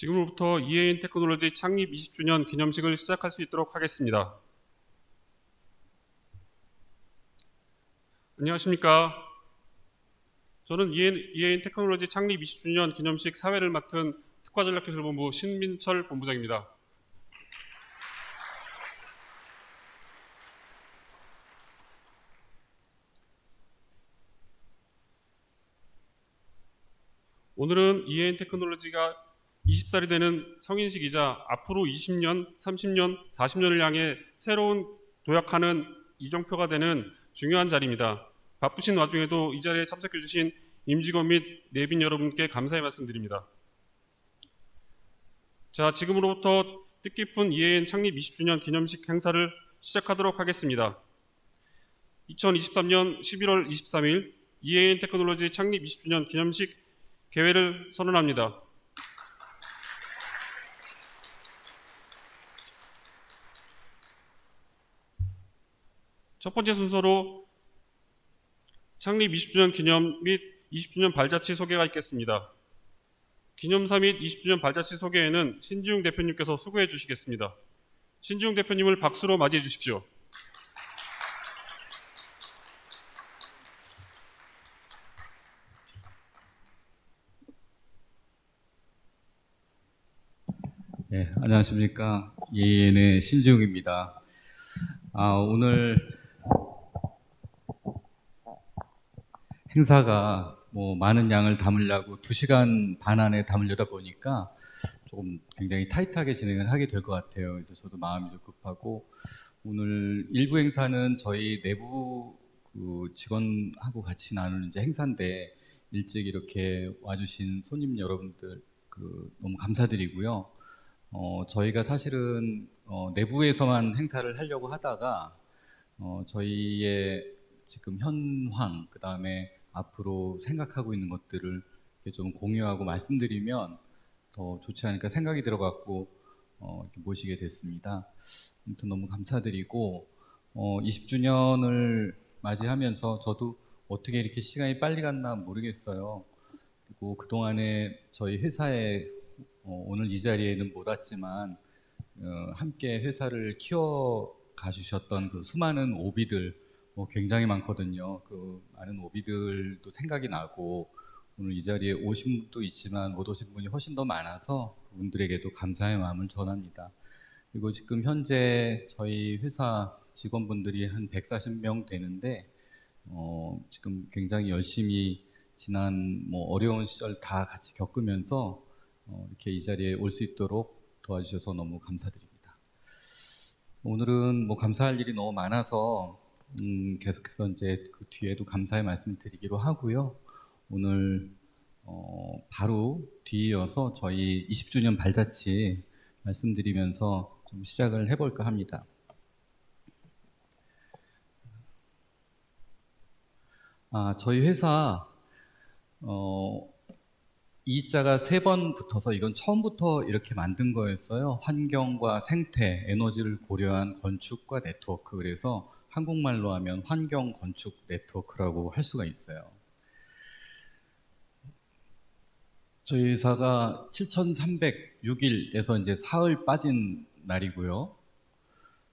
지금부터 이해인 테크놀로지 창립 20주년 기념식을 시작할 수 있도록 하겠습니다. 안녕하십니까. 저는 이해인, 이해인 테크놀로지 창립 20주년 기념식 사회를 맡은 특화전략기술본부 신민철 본부장입니다. 오늘은 이해인 테크놀로지가 20살이 되는 성인식이자 앞으로 20년, 30년, 40년을 향해 새로운 도약하는 이정표가 되는 중요한 자리입니다. 바쁘신 와중에도 이 자리에 참석해 주신 임직원 및 내빈 여러분께 감사의 말씀드립니다. 자, 지금으로부터 뜻깊은 이해인 창립 20주년 기념식 행사를 시작하도록 하겠습니다. 2023년 11월 23일 이해인 테크놀로지 창립 20주년 기념식 개회를 선언합니다. 첫 번째 순서로 창립 20주년 기념 및 20주년 발자취 소개가 있겠습니다. 기념사 및 20주년 발자취 소개에는 신지웅 대표님께서 수고해 주시겠습니다. 신지웅 대표님을 박수로 맞이해 주십시오. 네, 안녕하십니까. 예엔의 신지웅입니다. 아, 오늘 행사가 뭐 많은 양을 담으려고 2시간 반 안에 담으려다 보니까 조금 굉장히 타이트하게 진행을 하게 될 것 같아요. 그래서 저도 마음이 좀 급하고 오늘 일부 행사는 저희 내부 그 직원하고 같이 나누는 이제 행사인데 일찍 이렇게 와주신 손님 여러분들 그 너무 감사드리고요. 어, 저희가 사실은 어, 내부에서만 행사를 하려고 하다가 어, 저희의 지금 현황 그 다음에 앞으로 생각하고 있는 것들을 좀 공유하고 말씀드리면 더 좋지 않을까 생각이 들어갖고 어, 이렇게 모시게 됐습니다. 아무튼 너무 감사드리고 어, 20주년을 맞이하면서 저도 어떻게 이렇게 시간이 빨리 갔나 모르겠어요. 그리고 그 동안에 저희 회사에 어, 오늘 이 자리에는 못 왔지만 어, 함께 회사를 키워 가주셨던 그 수많은 오비들 뭐 굉장히 많거든요. 그 많은 오비들도 생각이 나고 오늘 이 자리에 오신 분도 있지만 못 오신 분이 훨씬 더 많아서 그분들에게도 감사의 마음을 전합니다. 그리고 지금 현재 저희 회사 직원분들이 한 140명 되는데 어, 지금 굉장히 열심히 지난 뭐 어려운 시절 다 같이 겪으면서 어, 이렇게 이 자리에 올 수 있도록 도와주셔서 너무 감사드립니다. 오늘은 뭐 감사할 일이 너무 많아서 음, 계속해서 이제 그 뒤에도 감사의 말씀을 드리기로 하고요. 오늘 어, 바로 뒤이어서 저희 20주년 발자취 말씀드리면서 좀 시작을 해볼까 합니다. 아, 저희 회사 어, 이자가 세 번 붙어서 이건 처음부터 이렇게 만든 거였어요. 환경과 생태, 에너지를 고려한 건축과 네트워크. 그래서 한국말로 하면 환경 건축 네트워크라고 할 수가 있어요. 저희 회사가 7,306일에서 이제 사흘 빠진 날이고요.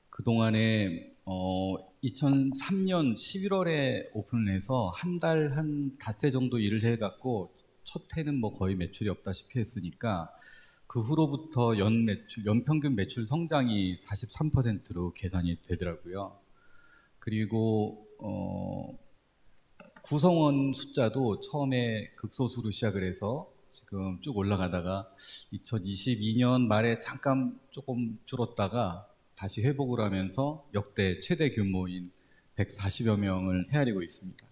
그 동안에 어, 2003년 11월에 오픈을 해서 한 달 한 닷새 정도 일을 해갖고 첫 해는 뭐 거의 매출이 없다시피 했으니까 그 후로부터 연 매출, 연 평균 매출 성장이 43%로 계산이 되더라고요. 그리고 어, 구성원 숫자도 처음에 극소수로 시작을 해서 지금 쭉 올라가다가 2022년 말에 잠깐 조금 줄었다가 다시 회복을 하면서 역대 최대 규모인 140여 명을 헤아리고 있습니다.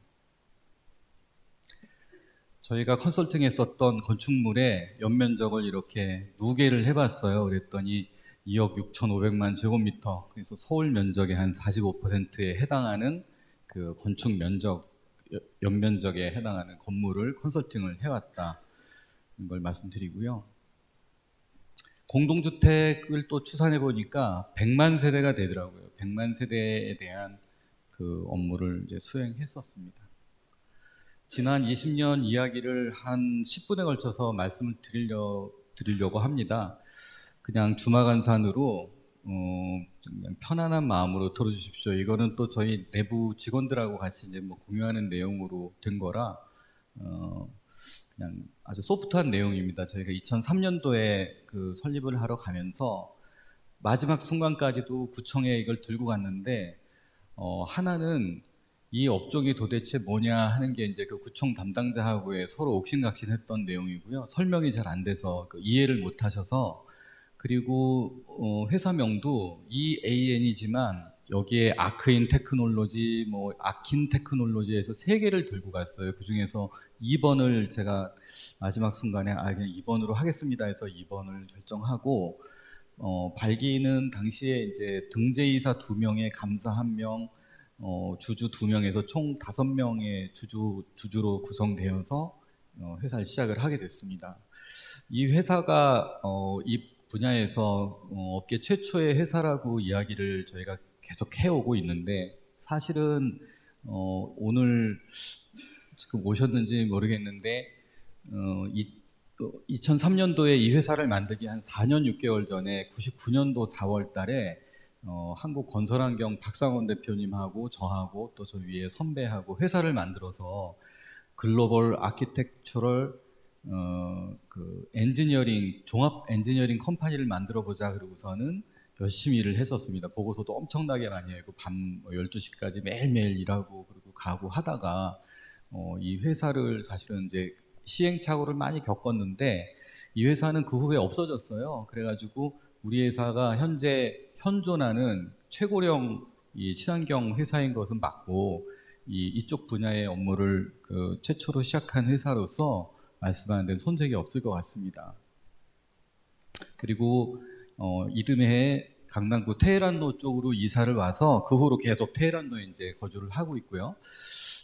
저희가 컨설팅 했었던 건축물의 연면적을 이렇게 누계를 해봤어요. 그랬더니 2억 6,500만 제곱미터, 그래서 서울 면적의 한 45%에 해당하는 그 건축 면적, 연면적에 해당하는 건물을 컨설팅을 해왔다. 걸 말씀드리고요. 공동주택을 또 추산해 보니까 100만 세대가 되더라고요. 100만 세대에 대한 그 업무를 이제 수행했었습니다. 지난 20년 이야기를 한 10분에 걸쳐서 말씀을 드리려 드리려고 합니다. 그냥 주마간산으로 어, 좀 그냥 편안한 마음으로 들어주십시오. 이거는 또 저희 내부 직원들하고 같이 이제 뭐 공유하는 내용으로 된 거라 어, 그냥 아주 소프트한 내용입니다. 저희가 2003년도에 그 설립을 하러 가면서 마지막 순간까지도 구청에 이걸 들고 갔는데 어, 하나는 이 업종이 도대체 뭐냐 하는 게 이제 그 구청 담당자하고의 서로 옥신각신했던 내용이고요. 설명이 잘 안 돼서 그 이해를 못 하셔서 그리고 어, 회사명도 EAN이지만 여기에 아크인 테크놀로지, 뭐 아킨 테크놀로지에서 세 개를 들고 갔어요. 그 중에서 2번을 제가 마지막 순간에 아 그냥 2번으로 하겠습니다 해서 2번을 결정하고 어, 발기는 당시에 이제 등재이사 두 명에 감사 한 명, 어, 주주 두 명에서 총 다섯 명의 주주 주주로 구성되어서 어, 회사를 시작을 하게 됐습니다. 이 회사가 어, 이 분야에서 어, 업계 최초의 회사라고 이야기를 저희가 계속 해오고 있는데 사실은 어, 오늘 지금 오셨는지 모르겠는데 어, 이, 2003년도에 이 회사를 만들기 한 4년 6개월 전에 99년도 4월 달에 어, 한국 건설환경 박상원 대표님하고 저하고 또 저 위에 선배하고 회사를 만들어서 글로벌 아키텍처럴 어, 그 엔지니어링 종합 엔지니어링 컴퍼니를 만들어 보자 그러고서는 열심히 일을 했었습니다. 보고서도 엄청나게 많이 하고 밤 12시까지 매일매일 일하고 그리고 가고 하다가 어, 이 회사를 사실은 이제 시행착오를 많이 겪었는데 이 회사는 그 후에 없어졌어요. 그래가지고 우리 회사가 현재 현존하는 최고령 이 친환경 회사인 것은 맞고 이 이쪽 분야의 업무를 그 최초로 시작한 회사로서 말씀하는 데는 손색이 없을 것 같습니다. 그리고 어, 이듬해 강남구 테헤란로 쪽으로 이사를 와서 그 후로 계속 테헤란로에 이제 거주를 하고 있고요.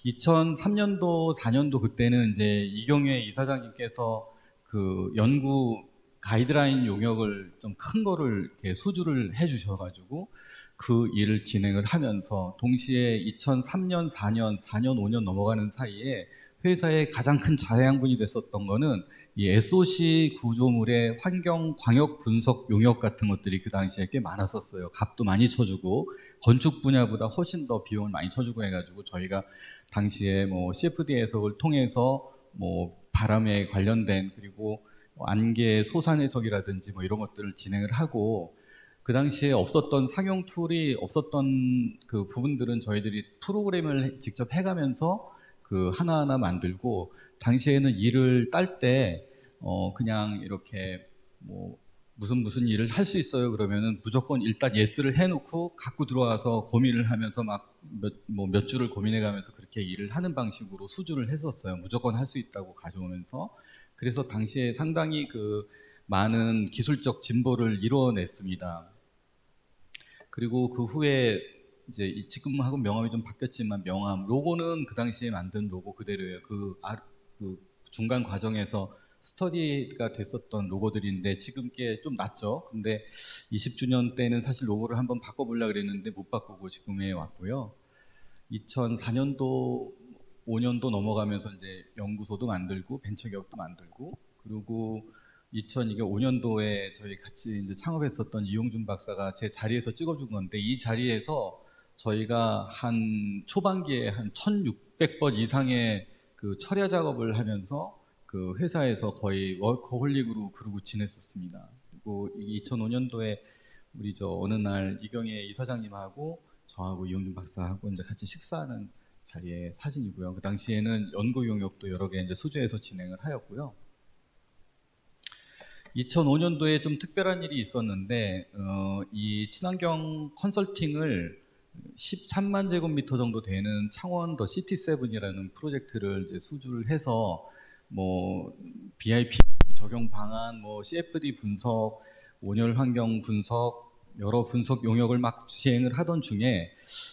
2003년도 4년도 그때는 이제 이경회 이사장님께서 그 연구 가이드라인 용역을 좀 큰 거를 이렇게 수주를 해 주셔가지고 그 일을 진행을 하면서 동시에 2003년, 4년, 4년, 5년 넘어가는 사이에 회사의 가장 큰 자양분이 됐었던 거는 이 SOC 구조물의 환경 광역 분석 용역 같은 것들이 그 당시에 꽤 많았었어요. 값도 많이 쳐주고 건축 분야보다 훨씬 더 비용을 많이 쳐주고 해가지고 저희가 당시에 뭐 CFD 해석을 통해서 뭐 바람에 관련된 그리고 안개 소산 해석이라든지 뭐 이런 것들을 진행을 하고 그 당시에 없었던 상용 툴이 없었던 그 부분들은 저희들이 프로그램을 직접 해가면서 그 하나하나 만들고 당시에는 일을 딸 때 어 그냥 이렇게 뭐 무슨 무슨 일을 할 수 있어요. 그러면은 무조건 일단 예스를 해놓고 갖고 들어와서 고민을 하면서 막 몇 뭐몇 주를 고민해가면서 그렇게 일을 하는 방식으로 수주를 했었어요. 무조건 할 수 있다고 가져오면서. 그래서 당시에 상당히 그 많은 기술적 진보를 이루어냈습니다. 그리고 그 후에 이제 이 지금하고 명함이 좀 바뀌었지만 명함 로고는 그 당시에 만든 로고 그대로예요. 그, 아, 그 중간 과정에서 스터디가 됐었던 로고들인데 지금 게 좀 낫죠. 근데 20주년 때는 사실 로고를 한번 바꿔보려고 그랬는데 못 바꾸고 지금에 왔고요. 2004년도 5년도 넘어가면서 이제 연구소도 만들고 벤처기업도 만들고 그리고 2005년도에 저희 같이 이제 창업했었던 이용준 박사가 제 자리에서 찍어준 건데 이 자리에서 저희가 한 초반기에 한 1,600번 이상의 그 철야 작업을 하면서 그 회사에서 거의 워커홀릭으로 그러고 지냈었습니다. 그리고 2005년도에 우리 저 어느 날 이경혜 이사장님하고 저하고 이용준 박사하고 이제 같이 식사하는 자리의 사진이고요. 그 당시에는 연구 용역도 여러 개 이제 수주해서 진행을 하였고요. 2005년도에 좀 특별한 일이 있었는데 어, 이 친환경 컨설팅을 13만 제곱미터 정도 되는 창원 더 시티 세븐이라는 프로젝트를 이제 수주를 해서 뭐 BIP 적용 방안, 뭐 CFD 분석, 온열 환경 분석 여러 분석 용역을 막 시행을 하던 중에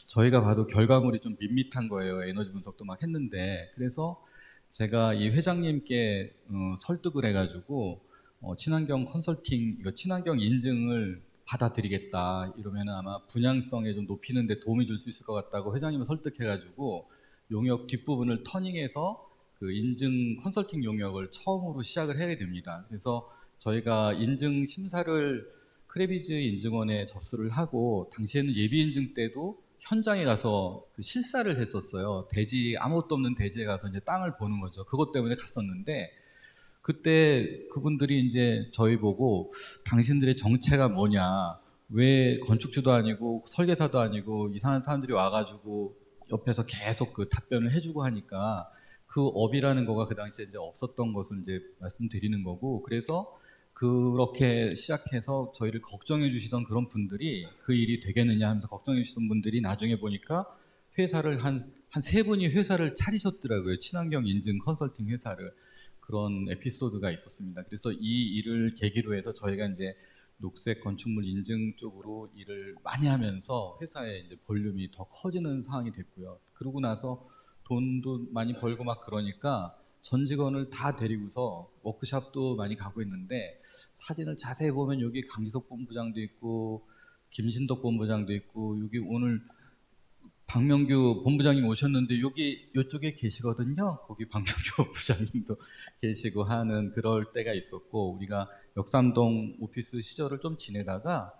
저희가 봐도 결과물이 좀 밋밋한 거예요. 에너지 분석도 막 했는데 그래서 제가 이 회장님께 어, 설득을 해가지고 어, 친환경 컨설팅 이거 친환경 인증을 받아들이겠다 이러면 아마 분양성에 좀 높이는 데 도움이 줄 수 있을 것 같다고 회장님을 설득해가지고 용역 뒷부분을 터닝해서 그 인증 컨설팅 용역을 처음으로 시작을 해야 됩니다. 그래서 저희가 인증 심사를 크레비즈 인증원에 접수를 하고 당시에는 예비 인증 때도 현장에 가서 그 실사를 했었어요. 대지 아무것도 없는 대지에 가서 이제 땅을 보는 거죠. 그것 때문에 갔었는데 그때 그분들이 이제 저희 보고 당신들의 정체가 뭐냐, 왜 건축주도 아니고 설계사도 아니고 이상한 사람들이 와가지고 옆에서 계속 그 답변을 해주고 하니까 그 업이라는 거가 그 당시에 이제 없었던 것을 이제 말씀드리는 거고 그래서 그렇게 시작해서 저희를 걱정해 주시던 그런 분들이 그 일이 되겠느냐 하면서 걱정해 주시던 분들이 나중에 보니까 회사를 한 한 세 분이 회사를 차리셨더라고요. 친환경 인증 컨설팅 회사를 그런 에피소드가 있었습니다. 그래서 이 일을 계기로 해서 저희가 이제 녹색 건축물 인증 쪽으로 일을 많이 하면서 회사의 이제 볼륨이 더 커지는 상황이 됐고요. 그러고 나서 돈도 많이 벌고 막 그러니까 전 직원을 다 데리고서 워크샵도 많이 가고 있는데 사진을 자세히 보면 여기 강지석 본부장도 있고 김신덕 본부장도 있고 여기 오늘 박명규 본부장님 오셨는데 여기 이쪽에 계시거든요. 거기 박명규 부장님도 계시고 하는 그럴 때가 있었고 우리가 역삼동 오피스 시절을 좀 지내다가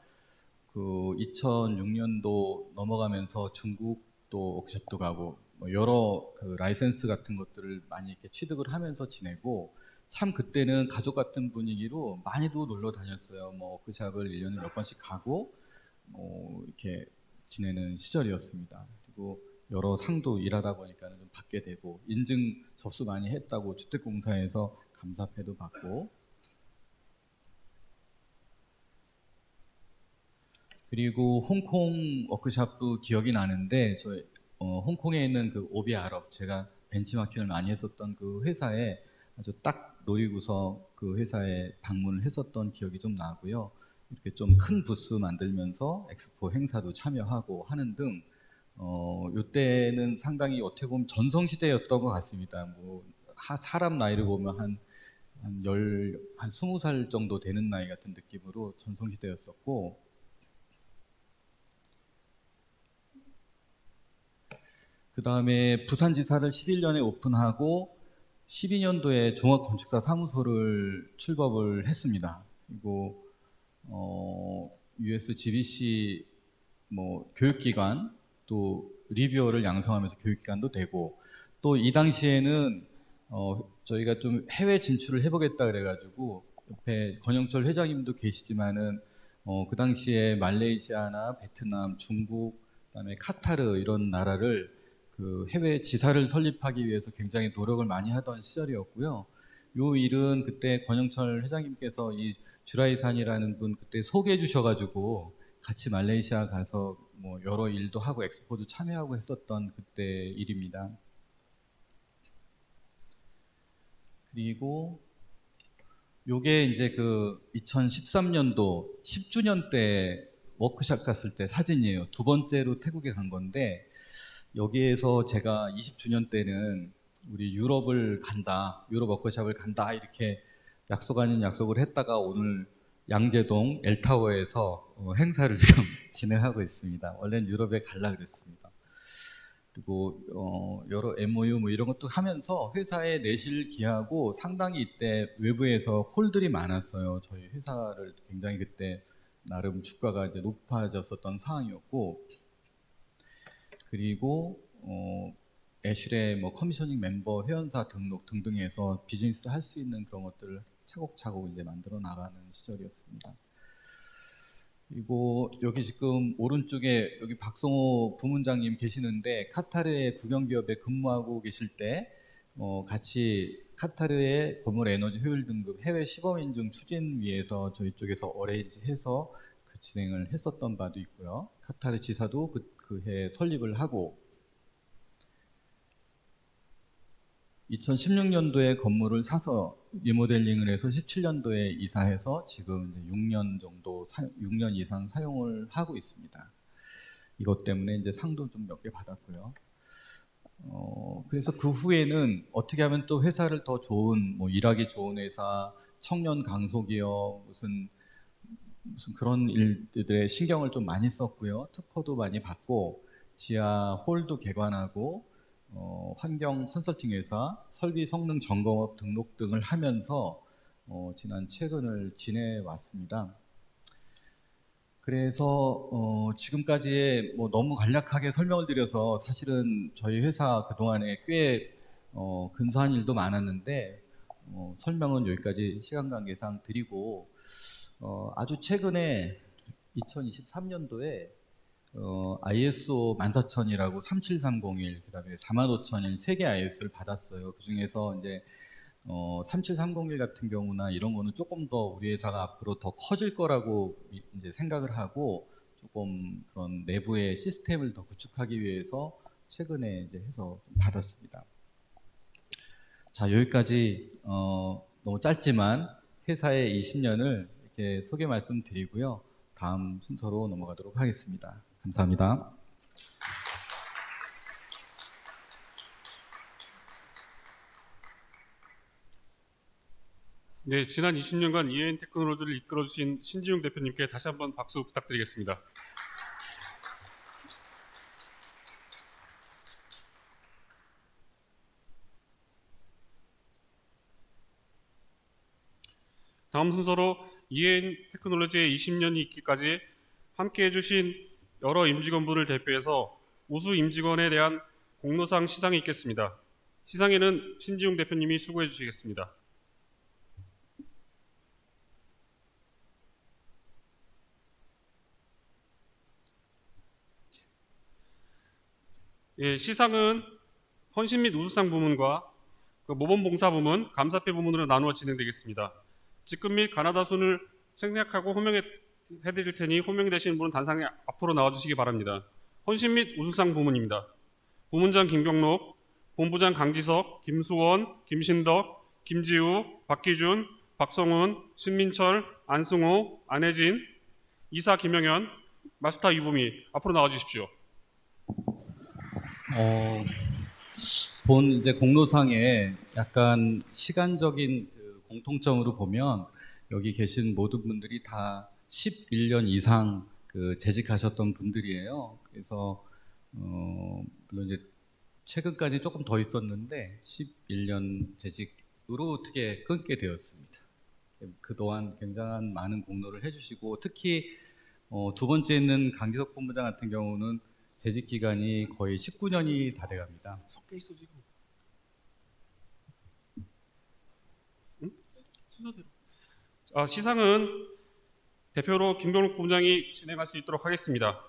그 2006년도 넘어가면서 중국도 워크숍도 가고 뭐 여러 그 라이센스 같은 것들을 많이 이렇게 취득을 하면서 지내고 참 그때는 가족 같은 분위기로 많이도 놀러 다녔어요. 뭐 워크숍을 1년에 몇 번씩 가고 뭐 이렇게 지내는 시절이었습니다. 그리고 여러 상도 일하다 보니까 좀 받게 되고 인증 접수 많이 했다고 주택공사에서 감사패도 받고 그리고 홍콩 워크샵도 기억이 나는데 저 어, 홍콩에 있는 그 오비 아럽 제가 벤치마킹을 많이 했었던 그 회사에 아주 딱 노리고서 그 회사에 방문을 했었던 기억이 좀 나고요. 이렇게 좀 큰 부스 만들면서 엑스포 행사도 참여하고 하는 등 어, 요때는 상당히 어떻게 보면 전성시대였던 것 같습니다. 뭐 하- 사람 나이를 보면 한 한 열, 한 스무 살 정도 되는 나이 같은 느낌으로 전성시대였었고, 그 다음에 부산지사를 11년에 오픈하고 12년도에 종합건축사 사무소를 출범을 했습니다. 그리고 어, USGBC 뭐 교육기관 또 리뷰어를 양성하면서 교육기관도 되고 또 이 당시에는 어, 저희가 좀 해외 진출을 해보겠다 그래가지고 옆에 권영철 회장님도 계시지만은 어, 그 당시에 말레이시아나 베트남, 중국, 그다음에 카타르 이런 나라를 그 해외 지사를 설립하기 위해서 굉장히 노력을 많이 하던 시절이었고요. 요 일은 그때 권영철 회장님께서 이 주라이산이라는 분 그때 소개해 주셔가지고 같이 말레이시아 가서 뭐 여러 일도 하고 엑스포도 참여하고 했었던 그때 일입니다. 그리고 요게 이제 그 2013년도 10주년 때 워크샵 갔을 때 사진이에요. 두 번째로 태국에 간 건데 여기에서 제가 20주년 때는 우리 유럽을 간다, 유럽 워크샵을 간다 이렇게 약속 아닌 약속을 했다가 오늘 양재동 엘타워에서 어, 행사를 지금 진행하고 있습니다. 원래는 유럽에 갈라 그랬습니다. 그리고 어, 여러 MOU 뭐 이런 것도 하면서 회사에 내실 기하고 상당히 이때 외부에서 홀들이 많았어요. 저희 회사를 굉장히 그때 나름 주가가 이제 높아졌었던 상황이었고 그리고 어, 애슐의 뭐 커미셔닝 멤버 회원사 등록 등등해서 비즈니스 할 수 있는 그런 것들을 차곡차곡 이제 만들어 나가는 시절이었습니다. 그리고 여기 지금 오른쪽에 여기 박성호 부문장님 계시는데 카타르의 국영기업에 근무하고 계실 때 어, 같이 카타르의 건물 에너지 효율 등급 해외 시범 인증 추진 위해서 저희 쪽에서 어레인지해서 그 진행을 했었던 바도 있고요. 카타르 지사도 그, 그해 설립을 하고 2016년도에 건물을 사서 리모델링을 해서 17년도에 이사해서 지금 이제 6년 정도 사, 6년 이상 사용을 하고 있습니다. 이것 때문에 이제 상도 좀 몇 개 받았고요. 어, 그래서 그 후에는 어떻게 하면 또 회사를 더 좋은 뭐 일하기 좋은 회사, 청년 강소기업 무슨 무슨 그런 일들에 신경을 좀 많이 썼고요. 특허도 많이 받고 지하 홀도 개관하고 어, 환경 컨설팅 회사, 설비 성능 점검업 등록 등을 하면서 어, 지난 최근을 지내왔습니다. 그래서 어, 지금까지의 뭐 너무 간략하게 설명을 드려서 사실은 저희 회사 그동안에 꽤 어, 근사한 일도 많았는데 어, 설명은 여기까지 시간 관계상 드리고 어, 아주 최근에 2023년도에 어, ISO 14000이라고 37301 그다음에 45001 세 개 ISO를 받았어요. 그 중에서 이제 어, 37301 같은 경우나 이런 거는 조금 더 우리 회사가 앞으로 더 커질 거라고 이- 이제 생각을 하고 조금 그런 내부의 시스템을 더 구축하기 위해서 최근에 이제 해서 좀 받았습니다. 자 여기까지 어, 너무 짧지만 회사의 20년을 이렇게 소개 말씀드리고요. 다음 순서로 넘어가도록 하겠습니다. 감사합니다. 네, 지난 20년간 EAN 테크놀로지를 이끌어 주신 신지용 대표님께 다시 한번 박수 부탁드리겠습니다. 다음 순서로 EAN 테크놀로지의 20년이 있기까지 함께 해주신 여러 임직원분을 대표해서 우수 임직원에 대한 공로상 시상이 있겠습니다. 시상에는 신지용 대표님이 수고해 주시겠습니다. 예, 시상은 헌신 및 우수상 부문과 그 모범봉사 부문, 감사패 부문으로 나누어 진행되겠습니다. 직급 및 가나다 순을 생략하고 호명해 해드릴 테니 호명이 되시는 분은 단상에 앞으로 나와주시기 바랍니다. 헌신 및 우수상 부문입니다. 부문장 김경록, 본부장 강지석, 김수원, 김신덕, 김지우, 박기준, 박성훈, 신민철, 안승호, 안혜진, 이사 김영현, 마스터 이보미 앞으로 나와주십시오. 어, 본 이제 공로상에 약간 시간적인 그 공통점으로 보면 여기 계신 모든 분들이 다 11년 이상 그 재직하셨던 분들이에요. 그래서 어, 물론 이제 최근까지 조금 더 있었는데 11년 재직으로 어떻게 끊게 되었습니다. 그동안 굉장한 많은 공로를 해주시고 특히 어, 두 번째 있는 강지석 본부장 같은 경우는 재직 기간이 거의 19년이 다 돼갑니다. 섞여 있어 지금. 응? 순서대로. 아, 시상은 대표로 김동욱 부장이 진행할 수 있도록 하겠습니다.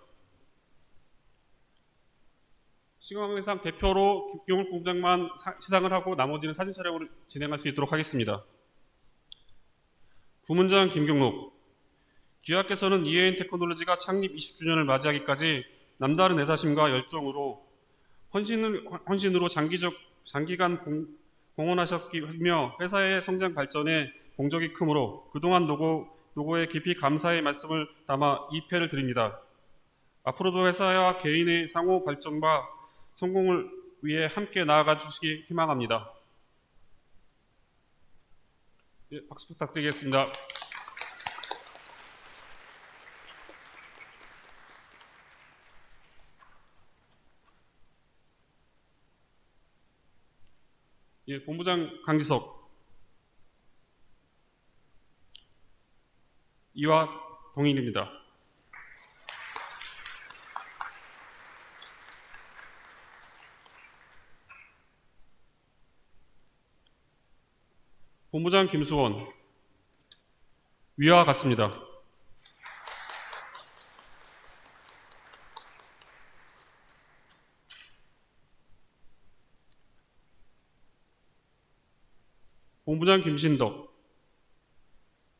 시간관계상 대표로 김경욱 부장만 사- 시상을 하고 나머지는 사진 촬영을 진행할 수 있도록 하겠습니다. 부문장 김경록 기아께서는 EAN 테크놀로지가 창립 20주년을 맞이하기까지 남다른 애사심과 열정으로 헌신을, 헌신으로 장기적, 장기간 공, 공헌하셨기며 회사의 성장 발전에 공적이 크므로 그동안 노고, 노고에 깊이 감사의 말씀을 담아 이 패를 드립니다. 앞으로도 회사와 개인의 상호 발전과 성공을 위해 함께 나아가 주시기 희망합니다. 예, 박수 부탁드리겠습니다. 예, 본부장 강지석 이와 동일입니다. 본부장 김수원 위와 같습니다. 본부장 김신덕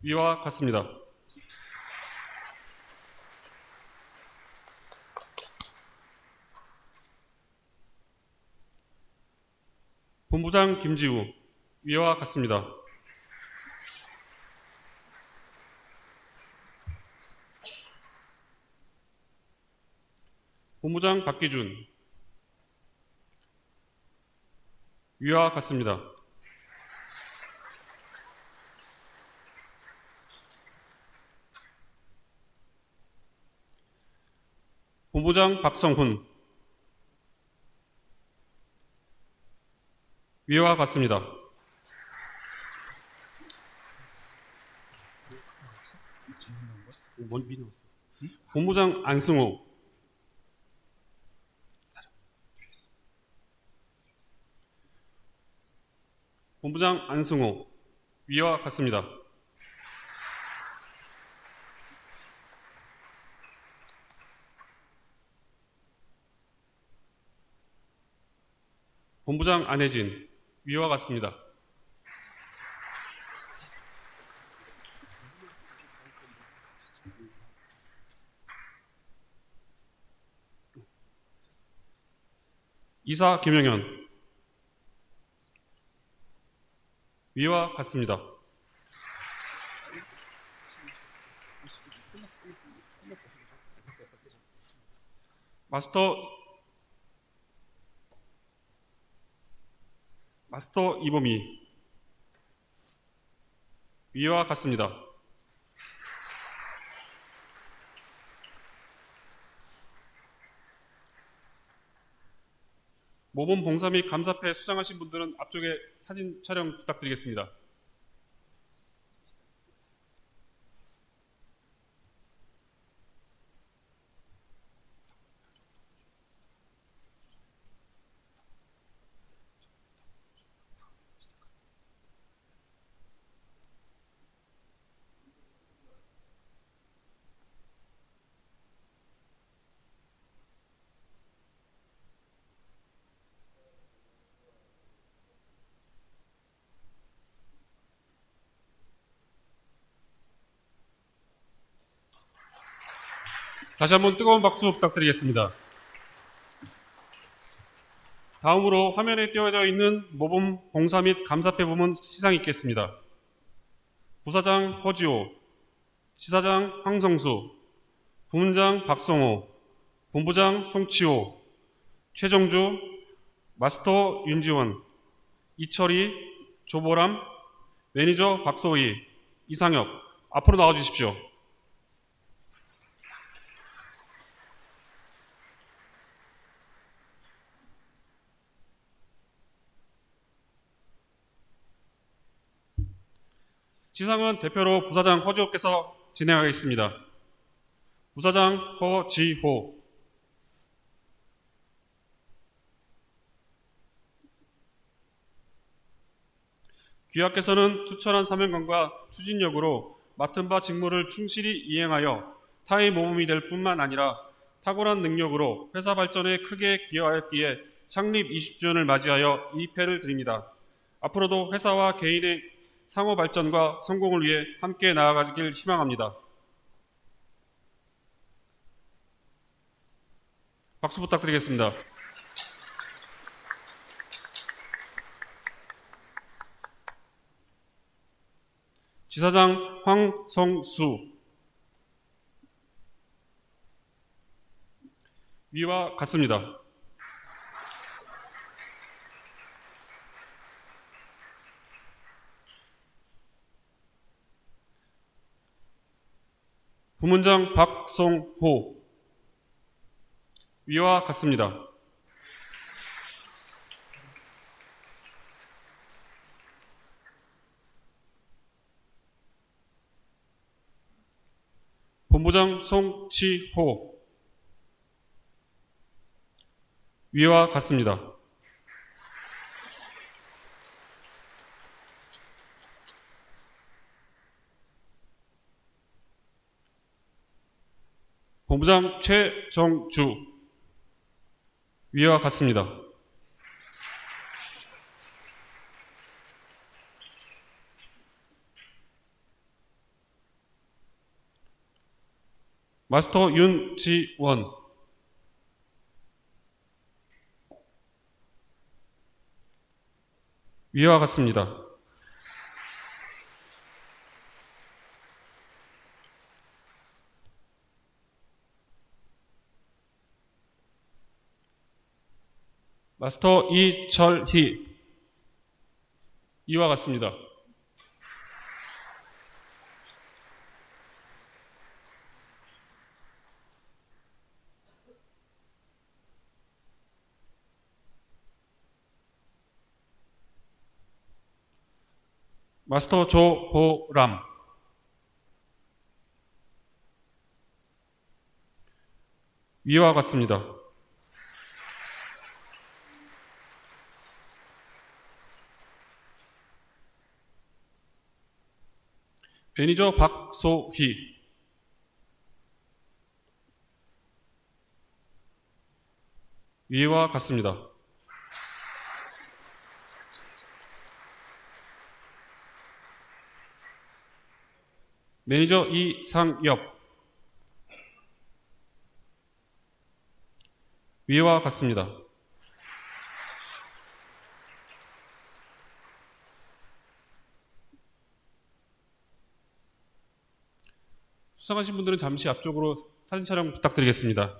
위와 같습니다. 본부장 김지우 위와 같습니다. 본부장 박기준 위와 같습니다. 본부장 박성훈 위와 같습니다. 본부장 안승호 본부장 안승호 위와 같습니다. 본부장 안혜진 위와 같습니다. 이사 김영현 위와 같습니다. 마스터 마스터 이범희 위와 같습니다. 모범 봉사 및 감사패 수상하신 분들은 앞쪽에 사진 촬영 부탁드리겠습니다. 다시 한번 뜨거운 박수 부탁드리겠습니다. 다음으로 화면에 띄워져 있는 모범 봉사 및 감사패 부문 시상 있겠습니다. 부사장 허지호, 지사장 황성수, 부문장 박성호, 본부장 송치호, 최정주, 마스터 윤지원, 이철희, 조보람, 매니저 박소희, 이상엽 앞으로 나와 주십시오. 시상은 대표로 부사장 허지호께서 진행하겠습니다. 부사장 허지호. 귀하께서는 투철한 사명감과 추진력으로 맡은 바 직무를 충실히 이행하여 타의 모범이 될 뿐만 아니라 탁월한 능력으로 회사 발전에 크게 기여하였기에 창립 20주년을 맞이하여 이 패를 드립니다. 앞으로도 회사와 개인의 상호 발전과 성공을 위해 함께 나아가길 희망합니다. 박수 부탁드리겠습니다. 지사장 황성수 위와 같습니다. 부문장 박성호 위와 같습니다. 본부장 송치호 위와 같습니다. 본부장 최정주 위와 같습니다. 마스터 윤지원 위와 같습니다. 마스터 이철희 이와 같습니다. 마스터 조보람 위와 같습니다. 매니저 박소희 위와 같습니다. 매니저 이상엽 위와 같습니다. 수상하신 분들은 잠시 앞쪽으로 사진 촬영 부탁드리겠습니다.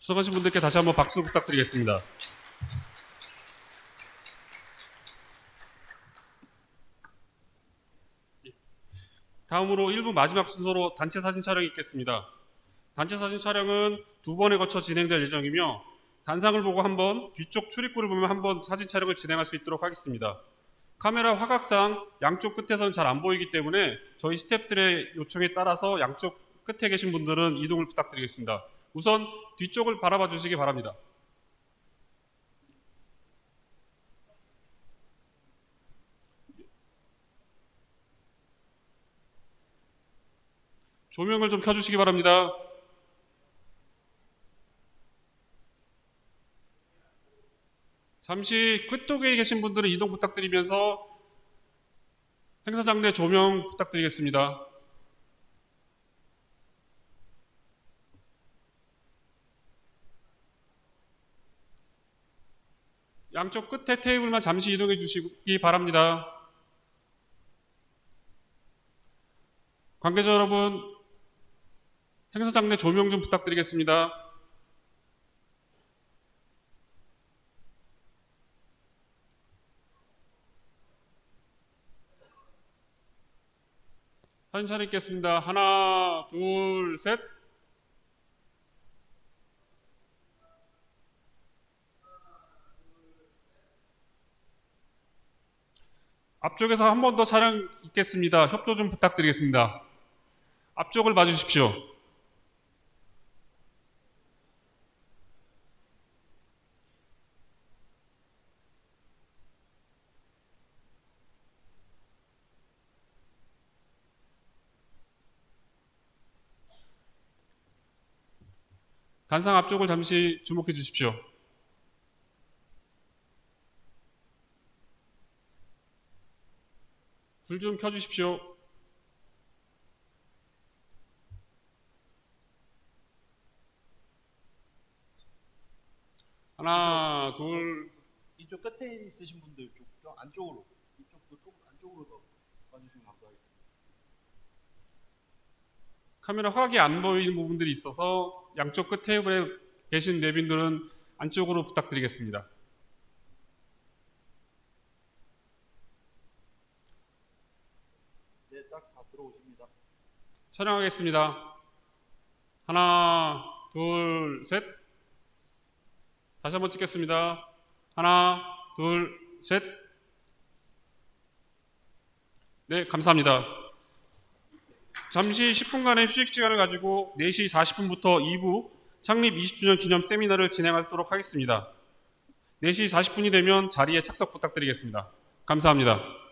수상하신 분들께 다시 한번 박수 부탁드리겠습니다. 다음으로 1부 마지막 순서로 단체 사진 촬영이 있겠습니다. 단체 사진 촬영은 두 번에 거쳐 진행될 예정이며 단상을 보고 한 번, 뒤쪽 출입구를 보면 한번 사진 촬영을 진행할 수 있도록 하겠습니다. 카메라 화각상 양쪽 끝에서는 잘 안 보이기 때문에 저희 스태프들의 요청에 따라서 양쪽 끝에 계신 분들은 이동을 부탁드리겠습니다. 우선 뒤쪽을 바라봐 주시기 바랍니다. 조명을 좀 켜주시기 바랍니다. 잠시 끝쪽에 계신 분들은 이동 부탁드리면서 행사장 내 조명 부탁드리겠습니다. 양쪽 끝에 테이블만 잠시 이동해 주시기 바랍니다. 관계자 여러분, 행사장 내 조명 좀 부탁드리겠습니다. 사진 촬영 있겠습니다. 하나, 둘, 셋. 앞쪽에서 한 번 더 촬영 있겠습니다. 협조 좀 부탁드리겠습니다. 앞쪽을 봐주십시오. 단상 앞쪽을 잠시 주목해 주십시오. 불 좀 켜주십시오. 하나, 둘, 이쪽 끝에 있으신 분들 좀, 좀 안쪽으로 이쪽도 좀 안쪽으로 더 봐주시면 감사하겠습니다. 카메라 화각이 안 보이는 부분들이 있어서 양쪽 끝 테이블에 계신 내빈들은 안쪽으로 부탁드리겠습니다. 네, 딱 다 들어오십니다. 촬영하겠습니다. 하나, 둘, 셋. 다시 한번 찍겠습니다. 하나, 둘, 셋. 네, 감사합니다. 잠시 10분간의 휴식 시간을 가지고 4시 40분부터 2부 창립 20주년 기념 세미나를 진행하도록 하겠습니다. 4시 40분이 되면 자리에 착석 부탁드리겠습니다. 감사합니다.